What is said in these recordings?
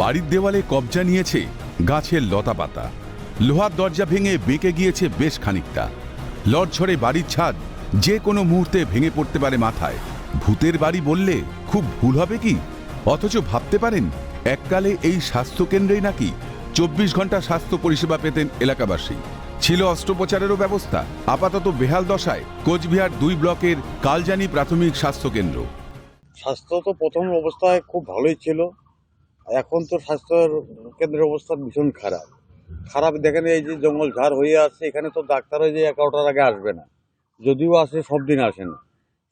বাড়ির দেওয়ালে কবজা নিয়েছে গাছের লতাপাতা। লোহার দরজা ভেঙে বেঁকে গিয়েছে বেশ খানিকটা। লড়ঝড়ে বাড়ির ছাদ যে কোনো মুহূর্তে ভেঙে পড়তে পারে মাথায়। ভূতের বাড়ি বললে খুব ভুল হবে কি? অথচ ভাবতে পারেন, এককালে এই স্বাস্থ্যকেন্দ্রেই নাকি চব্বিশ ঘণ্টা স্বাস্থ্য পরিষেবা পেতেন এলাকাবাসী। ছিল অস্ত্রোপচারেরও ব্যবস্থা, আপাতত বেহাল দশায় কোচবিহার দুই ব্লকের কালজানি প্রাথমিক স্বাস্থ্যকেন্দ্র। স্বাস্থ্য তো প্রথম অবস্থায় খুব ভালোই ছিল এখন তো স্বাস্থ্যের কেন্দ্রের অবস্থা ভীষণ খারাপ। খারাপ দেখেন এই যে জঙ্গল ঝাড় হয়ে আছে এখানে তো ডাক্তার ওই যে এগারোটার আগে আসবে না। যদিও আসে, সব দিন আসে না।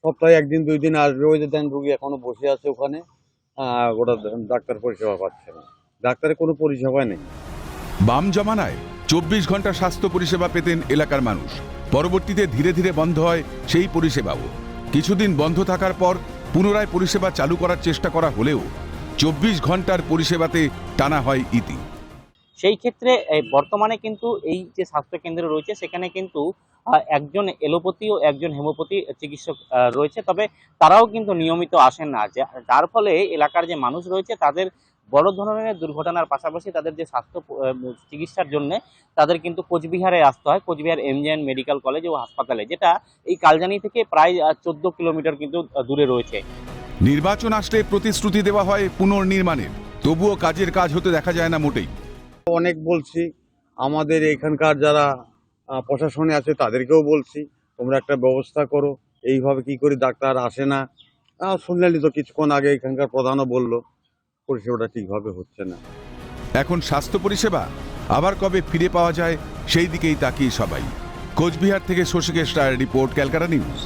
সপ্তাহে একদিন, দুই দিন আসবে, ওই যে দেন রুগী এখনও বসে আছে ওখানে। ওরা ডাক্তার পরিষেবা পাচ্ছে না। ডাক্তারের কোনো পরিষেবা নেই। বাম জমানায় চব্বিশ ঘণ্টা স্বাস্থ্য পরিষেবা পেতেন এলাকার মানুষ। পরবর্তীতে ধীরে ধীরে বন্ধ হয় সেই পরিষেবাও। কিছুদিন বন্ধ থাকার পর পুনরায় পরিষেবা চালু করার চেষ্টা করা হলেও চব্বিশ ঘণ্টার পরিষেবাতে টানা হয় ইতি। সেই ক্ষেত্রে বর্তমানে কিন্তু এই যে স্বাস্থ্য কেন্দ্র রয়েছে, সেখানে কিন্তু একজন এলোপ্যাথি ও একজন হেমোপ্যাথি চিকিৎসক রয়েছে। তবে তারাও কিন্তু নিয়মিত আসেন না। যার ফলে এলাকার যে মানুষ রয়েছে, তাদের বড় ধরনের দুর্ঘটনার পাশাপাশি তাদের যে স্বাস্থ্য চিকিৎসার জন্য তাদের কিন্তু কোচবিহারে আসতে হয়। কোচবিহার এমজেএন মেডিকেল কলেজ ও হাসপাতালে, যেটা এই কালজানি থেকে প্রায় চোদ্দ কিলোমিটার কিন্তু দূরে রয়েছে। নির্বাচন আসলে প্রতিশ্রুতি দেওয়া হয় পুনর্নির্মাণের। তবুও কাজের কাজ হতে দেখা যায় না মোটেই। অনেক বলছি আমাদের এখানকার যারা প্রশাসনে আছে তাদেরকেও বলছি তোমরা একটা ব্যবস্থা করো এইভাবে কি করে ডাক্তার আসে না। আহ, শুনলেনই তো কিছুক্ষণ আগে এখানকার প্রধানও বলল পরিষেবাটা ঠিকভাবে হচ্ছে না। এখন স্বাস্থ্য পরিষেবা আবার কবে ফিরে পাওয়া যায় সেই দিকেই তাকিয়ে সবাই। কোচবিহার থেকে শশীকেশ রায়ের রিপোর্ট ক্যালকাটা নিউজ।